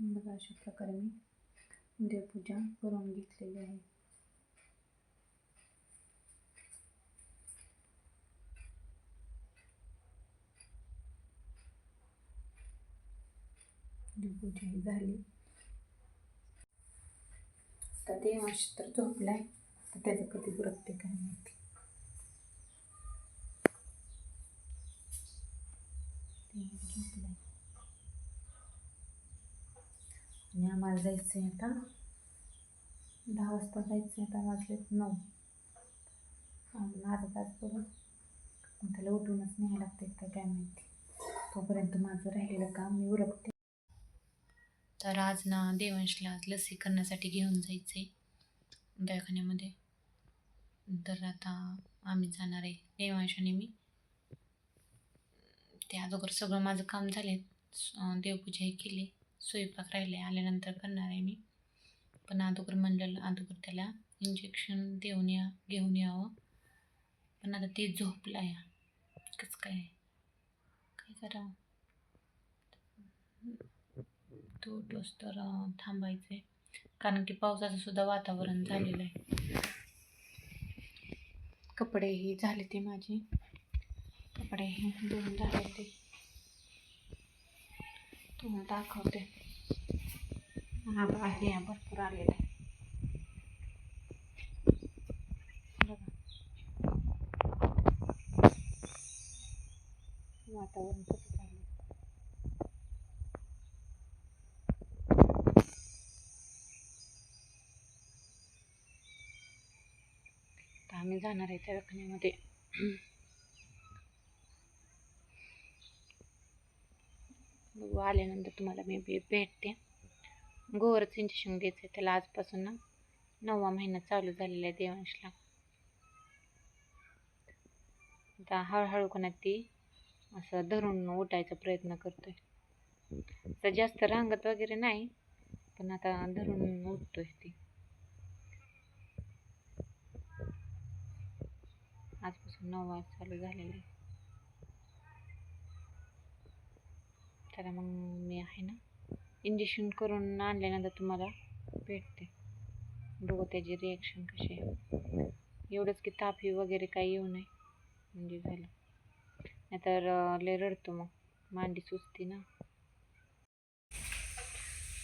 बघा अशा प्रकारे मी देवपूजा करून घेतलेली आहे. देवपूजा ही झाली तर देवांश तर झोपलाय. तर त्याचं कधी प्रत्येक काय माहिती. देवांश झोपलाय. आणि आम्हाला जायचं आहे आता. दहा वाजता जायचं आहे आता वाजलेत नऊ. अजून अर्धा तास बघून त्याला उठूनच न्यायला लागते काय काय माहिती. तोपर्यंत माझं राहिलेलं काम मी उरकते. तर आज ना देवांशला लसी करण्यासाठी घेऊन जायचं आहे दवाखान्यामध्ये. तर आता आम्ही जाणार आहे देवांश आणि मी. ते अगोदर सगळं माझं काम झाले देवपूजाही केली. स्वयंपाक राहिले आल्यानंतर करणार आहे मी. पण अगोदर म्हणलेलं अगोदर त्याला इंजेक्शन देऊन या घेऊन यावं. पण आता ते झोपलं आहे कसं काय? काय करावं? तो डोस तर थांबायचं आहे कारण की पावसाचं सुद्धा वातावरण झालेलं आहे. कपडेही झाले ते माझे. कपडेही धुवून झाले ते. तुम्हाला दाखवते हा आहे भरपूर आलेला आहे बघा वातावरण कसं झालं तर आम्ही जाणार आहे त्या रखण्यामध्ये बघू आल्यानंतर तुम्हाला मी भे भेटते. गोवरच इंजेक्शन घ्यायचं आहे त्याला आजपासून ना नववा महिना चालू झालेला आहे देवांशला. आता हळूहळू कोणात ती असं धरून उठायचा प्रयत्न करतोय. तर जास्त रांगत वगैरे नाही पण आता धरून उठतोय ती. आजपासून नववा चालू झालेला आहे. त्याला मग मी आहे ना इंजेक्शन करून आणल्यानंतर तुम्हाला भेटते. बघू त्याची रिॲक्शन कशी आहे. एवढंच की तापी वगैरे काही येऊ नये. म्हणजे झालं. नाहीतर लय रडतो मग. मांडी सुचते ना.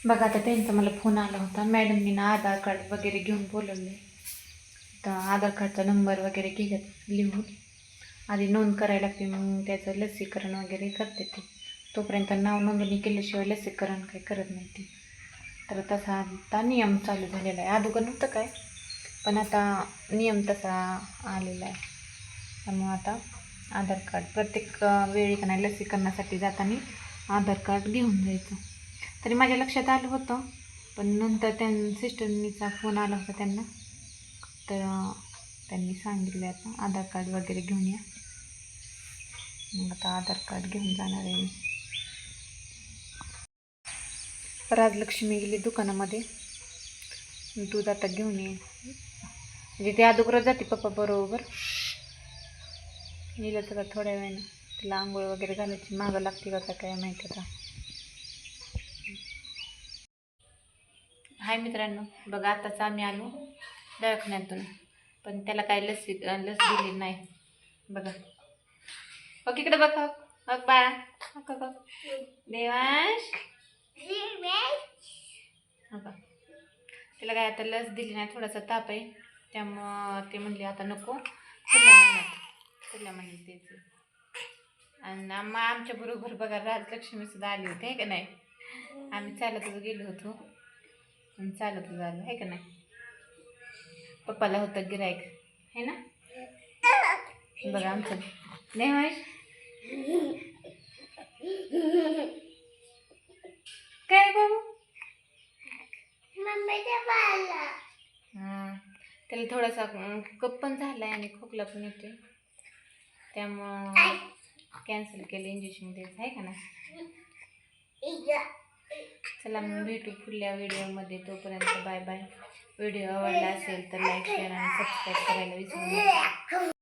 बघा आता त्यांचा मला फोन आला होता. मॅडमनी ना आधार कार्ड वगैरे घेऊन बोलवले तर आधार कार्डचा नंबर वगैरे घेत लिहून. आधी नोंद करायला लागते मग त्याचं लसीकरण वगैरे करते ते. तोपर्यंत नाव नोंदणी केल्याशिवाय लसीकरण काही करत नाही ते. तर तसा आता नियम चालू झालेला आहे. अगोदर नव्हतं काय पण आता नियम तसा आलेला आहे. त्यामुळं आता आधार कार्ड प्रत्येक वेळी का नाही लसीकरणासाठी जाताना आधार कार्ड घेऊन जायचं. तरी माझ्या लक्षात आलं होतं पण नंतर त्यां सिस्टरनीचा फोन आला होता त्यांना. तर त्यांनी सांगितलं आता आधार कार्ड वगैरे घेऊन या. मग आता आधार कार्ड घेऊन जाणार आहे मी राजलक्ष्मी गेली दुकानामध्ये. दूध आता घेऊन ये म्हणजे ते अगोदरच जाते पप्पा बरोबर. येईल तर थोड्या वेळानं तिला आंघोळ वगैरे घालायची मागं लागते का काय माहिती आता. हाय मित्रांनो बघा आताच आम्ही आलो दवाखान्यातून. पण त्याला काय लस लस दिली नाही. बघा. बघ इकडे बघ. बघ बाळा. बघ बघा हो का? तिला काय आता लस दिली नाही थोडासा ताप आहे. त्यामुळं ते म्हणले आता नको. पुढल्या महिन्यात पुढल्या महिन्यात द्यायचं आणि आम्हा आमच्या बरोबर बघा राजलक्ष्मी सुद्धा आली होती आहे का नाही? आम्ही चालतच गेलो होतो. आणि चालतच आलो आहे का नाही? पप्पाला होतं गिरायक आहे ना? बघा आमचं. नाही महेश त्याला थोडासा कप पण झाला आहे आणि खोकला पण येतोय. त्यामुळं कॅन्सल केलं इंजेक्शन द्यायचं आहे का ना चला मग भेटू पुढल्या व्हिडिओमध्ये. तोपर्यंत बाय बाय. व्हिडिओ आवडला असेल तर लाईक शेअर आणि सबस्क्राईब करायला विसरू नका.